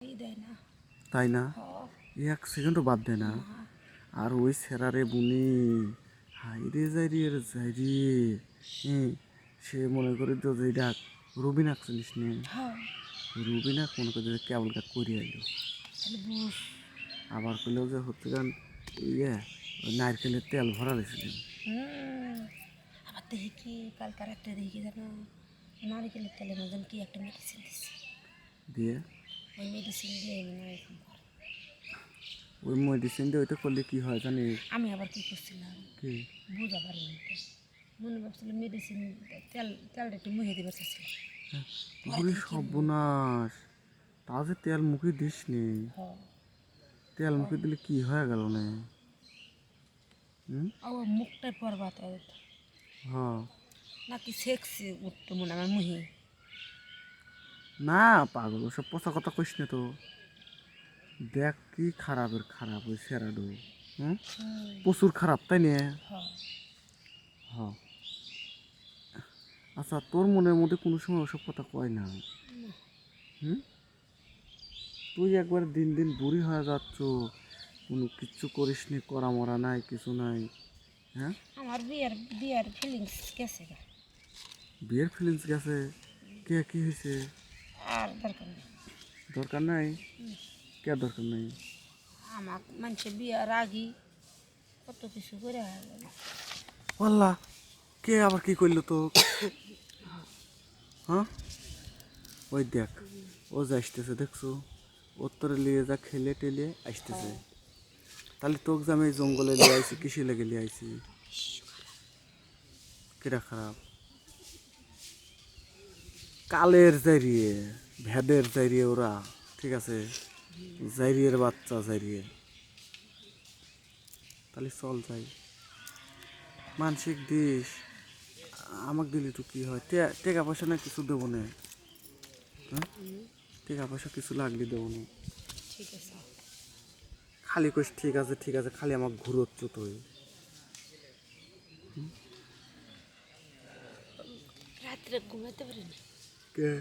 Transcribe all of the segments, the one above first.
দেয় না। তাই না? এক সেকেন্ডও বাদ দেয় না। আর ওই সেরারে বুনি। হাই রে যাই রে রে যাই রে হ্যাঁ সে মনে করে তো যে ডাক রবিনাক চিনিস নে? হ্যাঁ রবিনাক মনে করে যে কেবল কাক করে আইলো। আবার কইলেও যে হচ্ছে গান ইয়ে নারকেলের তেল ভরা হুম। আবার দেখি কি কালকার একটা দেখি জানো নারিকেলের তেলের মতন কি একটা মেডিসিন দিচ্ছে দিয়ে? ওই মেডিসিন দিয়ে মানে এরকম করে। ওই মেডিসিন দিয়ে ওইটা করলে কি হয় জানিস? আমি আবার কি করছিলাম? কি? বুঝা পারিনি মনে ভাবছিলাম মেডিসিন তেল তেলটা একটু মুহে দিবার চাচ্ছিলাম ওরে সর্বনাশ। তা যে তেল মুখে দিস নি তেল মুখে দিলে কি হয়ে গেল না? মুখটার পরবাত হ্যাঁ নাকি সেক্সি উঠতো মনে হয় আমার মুহে। না পাগল ওসব পচা কথা কইস না তো। দেখ কি খারাপের খারাপ ওই সেরাডো হুম? প্রচুর খারাপ তাই নিয়ে হ। আচ্ছা তোর মনের মধ্যে কোনো সময় ওসব কথা কয় না? হুম? তুই একবার দিন দিন বুড়ি হয়ে যাচ্ছ কোনো কিচ্ছু করিস নি করা মরা নাই কিছু নাই হ্যাঁ? আমার বিয়ার বিয়ার ফিলিংস গেছে বিয়ের ফিলিংস গেছে? কে কি হয়েছে আর দরকার নেই। দরকার নাই? কে দরকার নাই? আমার মানুষের বিয়ার আগি কত কিছু করে আল্লাহ কে আবার কি করল তো? হ্যাঁ? ওই দেখ ও যে আসতেছে দেখছ? ওর তোরে লিয়ে যা খেলে টেলে আসতেছে। তাহলে তোকে যে আমি জঙ্গলে লিয়ে আইছি কিসে লেগে লিয়ে আইছি? কিরা খারাপ? কালের জারিয়ে ভেদের জারিয়ে ওরা ঠিক আছে? জারিয়ের বাচ্চা জারিয়ে। তাহলে চল যাই। মানসিক দিস আমাকে দিলি তো কি হয়? টাকা পয়সা না কিছু দেবো না? হ্যাঁ টাকা পয়সা কিছু লাগলে দেবো না। ঠিক আছে। খালি কইস ঠিক আছে ঠিক আছে খালি আমাকে ঘুরোচ্ছ তুই। রাত্রে ঘুমাইতে পারি না? কে?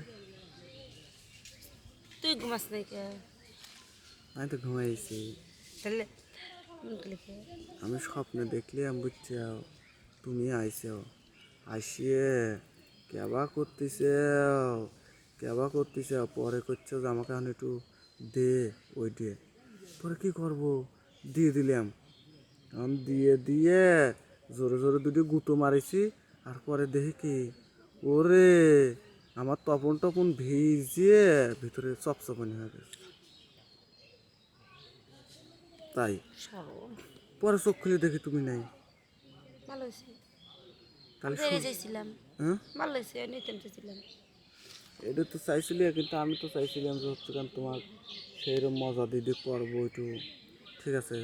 তুই ঘুমাস নাই কে? আমি তো ঘুমাইছি। তাহলে আমি স্বপ্নে দেখলে আমি বুঝছি তুমি আইসো আসিয়ে কেবা করতেছে কেবা করতেছে পরে করছে যে আমাকে এখন একটু দে ওই দে। পরে কি করব? দিয়ে দিলাম। আমি দিয়ে দিয়ে জোরে জোরে দুটি গুঁতো মারিছি আর পরে দেখি কি। ওরে! আমার তপন টপন ভিজিয়ে ভিতরে চপচপানি হয়ে গেছে। তাই? পরে চোখ খুলে দেখি তুমি নাই। ভালো তাহলে হ্যাঁ? ভালো এটা তো চাইছিলি কিন্তু আমি তো চাইছিলাম যে হচ্ছে তোমার সেইরকম মজা দিদি করব একটু। ঠিক আছে?